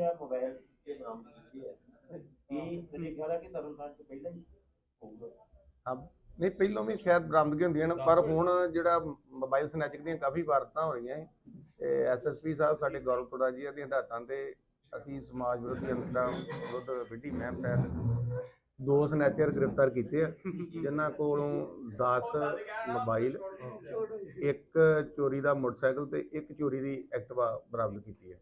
ਇਹ ਮੋਬਾਈਲ ਤੇ ਨਾਮ ਕੀਤੇ ਆ ਇਹ ਮੇਰੇ ਖਿਆਲ ਹੈ ਕਿ ਤਰਨਤਾਰਨ ਤੋਂ ਪਹਿਲਾਂ ਹੀ ਹੋਊਗਾ? ਹਾਂ ਨਹੀਂ ਪਹਿਲਾਂ ਵੀ ਸ਼ਾਇਦ ਬਰਾਮਦਗੀ ਹੁੰਦੀਆਂ ਨੇ ਪਰ ਹੁਣ ਜਿਹੜਾ ਮੋਬਾਈਲ ਸਨੈਚਿੰਗ ਦੀਆਂ ਕਾਫੀ ਵਾਰਤਾਂ ਹੋ ਰਹੀਆਂ ਹੈ ਐਸਐਸਪੀ ਸਾਹਿਬ ਸਾਡੇ ਗੌਰਵ ਟੋੜਾ ਜੀ ਦੀਆਂ ਹਦਾਇਤਾਂ ਤੇ ਅਸੀਂ ਸਮਾਜ ਵਿਰੋਧੀ ਅੰਤਰਾਂ ਵਿਰੁੱਧ ਵਿੱਢੀ ਮਹਿਮ ਤਹਿਤ ਦੋ ਸਨੈਚਰ ਗ੍ਰਿਫਤਾਰ ਕੀਤੇ ਆ ਜਿਨ੍ਹਾਂ ਕੋਲੋਂ 10 ਮੋਬਾਈਲ ਇੱਕ ਚੋਰੀ ਦਾ ਮੋਟਰਸਾਈਕਲ ਤੇ ਇੱਕ ਚੋਰੀ ਦੀ ਐਕਟਿਵਾ ਬਰਾਮਦ ਕੀਤੀ ਹੈ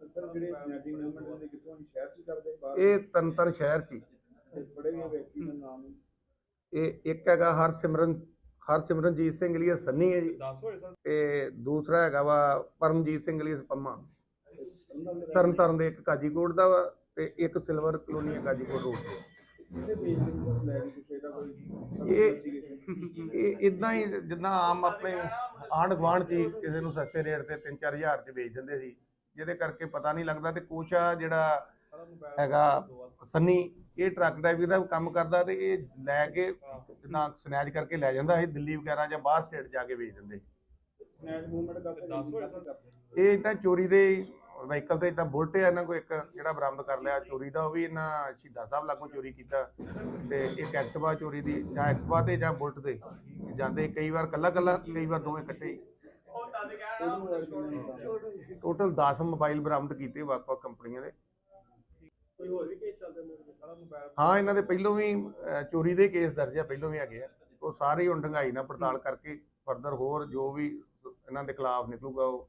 ਸਰ ਜਿਹੜੇ ਸਨੈਚਿੰਗ ਮੂਵਮੈਂਟ ਦੇ ਕਿੱਥੋਂ ਅਸੀਂ ਸ਼ਹਿਰ ਚ ਕਰਦੇ ਬਾਹਰ ਇਹ ਤੰਤਰ ਸ਼ਹਿਰ 'ਚ ਹੀ। ਤੇ ਫੜੇ ਗਏ ਵਿਅਕਤੀ ਦਾ ਨਾਮ ਇਹ ਇੱਕ ਹੈਗਾ ਹਰਸਿਮਰਨ ਹਰਸਿਮਰਨਜੀਤ ਸਿੰਘ ਲਈ ਸੰਨੀ ਹੈ ਜੀ। ਦੱਸ ਹੋਏ ਸਰ ਤੇ ਦੂਸਰਾ ਹੈਗਾ ਵਾ ਪਰਮਜੀਤ ਸਿੰਘ ਲਈ ਪੰਮਾ। ਤਰਨ ਤਾਰਨ ਦੇ ਇੱਕ ਕਾਜੀਕੋਟ ਦਾ ਵਾ ਤੇ ਇੱਕ ਸਿਲਵਰ ਕਲੋਨੀ ਹੈ ਕਾਜੀਕੋਟ ਰੋਡ ਤੇ। ਕਿਸੇ ਪੇਜ ਦੇ ਵਿੱਚ ਲੈ ਕੇ ਕਿਸੇ ਦਾ ਕੋਈ ਇਹ- ਇਦਾਂ ਹੀ ਜਿੱਦਾਂ ਆਮ ਆਪਣੇ ਆਂਢ ਗੁਆਂਢ 'ਚ ਹੀ ਕਿਸੇ ਨੂੰ ਸਸਤੇ ਰੇਟ ਤੇ 3-4000 'ਚ ਵੇਚ ਦਿੰਦੇ ਸੀ। ਜਿਹਦੇ ਕਰਕੇ ਪਤਾ ਨਹੀਂ ਲੱਗਦਾ ਤੇ ਕੁਛ ਆ ਜਿਹੜਾ ਹੈਗਾ ਸੰਨੀ ਇਹ ਟਰੱਕ ਡਰਾਈਵਰ ਦਾ ਕੰਮ ਕਰਦਾ ਤੇ ਇਹ ਲੈ ਕੇ ਜਿੱਦਾਂ ਸਨੈਚ ਕਰਕੇ ਲੈ ਜਾਂਦਾ ਇਹ ਦਿੱਲੀ ਵਗੈਰਾ ਜਾਂ ਬਾਹਰ ਸਟੇਟ ਜਾ ਕੇ ਵੇਚ ਦਿੰਦੇ। ਇਹ ਤਾਂ ਚੋਰੀ ਦੇ ਵਹੀਕਲ ਤੇ ਤਾਂ ਬੁਲਟ ਹੈ ਇਹਨਾਂ ਕੋ ਇੱਕ ਜਿਹੜਾ ਬਰਾਮਦ ਕਰ ਲਿਆ ਚੋਰੀ ਦਾ ਉਹ ਵੀ ਇਹਨਾਂ ਸ਼ਹੀਦਾਂ ਸਾਹਿਬ ਲਾਗੋਂ ਚੋਰੀ ਕੀਤਾ ਤੇ ਇੱਕ ਐਕਟਿਵਾ ਚੋਰੀ ਦੀ ਜਾਂ ਐਕਟਿਵਾ ਤੇ ਜਾਂ ਬੁਲਟ ਤੇ ਜਾਂਦੇ ਕਈ ਵਾਰ ਕੱਲਾ ਕੱਲਾ ਕਈ ਵਾਰ ਦੋਵੇਂ ਇਕੱਠੇ। ਟੋਟਲ 10 ਮੋਬਾਈਲ ਬਰਾਮਦ ਕੀਤੇ ਵੱਖ-ਵੱਖ ਕੰਪਨੀਆਂ ਦੇ। ਕੋਈ ਹੋਰ ਵੀ ਕੇਸ ਚੱਲਦੇ ਨੇ ਸਾਰਾ ਮੋਬਾਈਲ ਹਾਂ ਇਹਨਾਂ ਦੇ ਪਹਿਲੋਂ ਵੀ ਚੋਰੀ ਦੇ ਕੇਸ ਦਰਜ ਆ ਪਹਿਲੋਂ ਵੀ ਹੈਗੇ ਆ। ਉਹ ਸਾਰੇ ਹੁਣ ਡੰਗਾਈ ਨਾਲ ਪੜਤਾਲ ਕਰਕੇ ਫਰਦਰ ਹੋਰ ਜੋ ਵੀ ਇਹਨਾਂ ਦੇ ਖਿਲਾਫ ਨਿਕਲੂਗਾ ਉਹ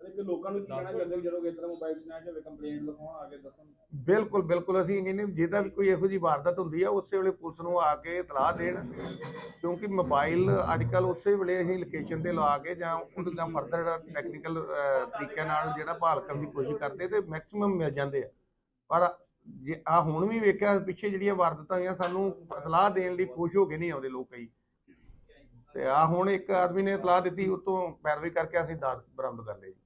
ਕਿ ਲੋਕਾਂ ਨੂੰ ਕੀ ਕਹਿਣਾ ਚਾਹੁੰਦੇ ਹੋ? ਜਦੋਂ ਇਸ ਤਰ੍ਹਾਂ ਮੋਬਾਈਲ ਸਨੈਚ ਹੋਵੇ ਕੰਪਲੇਂਟ ਲਿਖਾਉਣ ਆ ਕੇ ਦੱਸਣ। ਬਿਲਕੁਲ ਬਿਲਕੁਲ। ਅਸੀਂ ਹਾਂ, ਜਿਹਦਾ ਵੀ ਕੋਈ ਇਹੋ ਜਿਹੀ ਵਾਰਦਾਤ ਹੁੰਦੀ ਆ ਉਸੇ ਵੇਲੇ ਪੁਲਿਸ ਨੂੰ ਆ ਕੇ ਇਤਲਾਹ ਦੇਣ। ਕਿਉਂਕਿ ਮੋਬਾਈਲ ਅੱਜ ਕੱਲ ਉਸੇ ਵੇਲੇ ਅਸੀਂ ਲੋਕੇਸ਼ਨ ਤੇ ਲਾ ਕੇ ਜਾਂ ਉਹਦੇ ਜਾਂ ਫਰਦਰ ਟੈਕਨੀਕਲ ਤਰੀਕੇ ਨਾਲ ਜਿਹੜਾ ਭਾਲ ਕਰਨ ਦੀ ਕੋਸ਼ਿਸ਼ ਕਰਦੇ ਤੇ ਮੈਕਸਿਮਮ ਮਿਲ ਜਾਂਦੇ ਆ। ਪਰ ਜੇ ਆ ਹੁਣ ਵੀ ਵੇਖਿਆ ਪਿੱਛੇ ਜਿਹੜੀਆਂ ਵਾਰਦਾਤਾਂ ਹੋਈਆਂ ਸਾਨੂੰ ਇਤਲਾਹ ਦੇਣ ਲਈ ਖੁਸ਼ ਹੋ ਕੇ ਨਹੀਂ ਆਉਂਦੇ ਲੋਕ ਕਈ। ਤੇ ਆ ਹੁਣ ਇੱਕ ਆਦਮੀ ਨੇ ਇਤਲਾਹ ਦਿੱਤੀ ਉਤੋਂ ਪੈਰਵੀ ਕਰਕੇ ਅਸੀਂ 10 ਬਰਾਮਦ ਕਰ ਲਏ ਜੀ।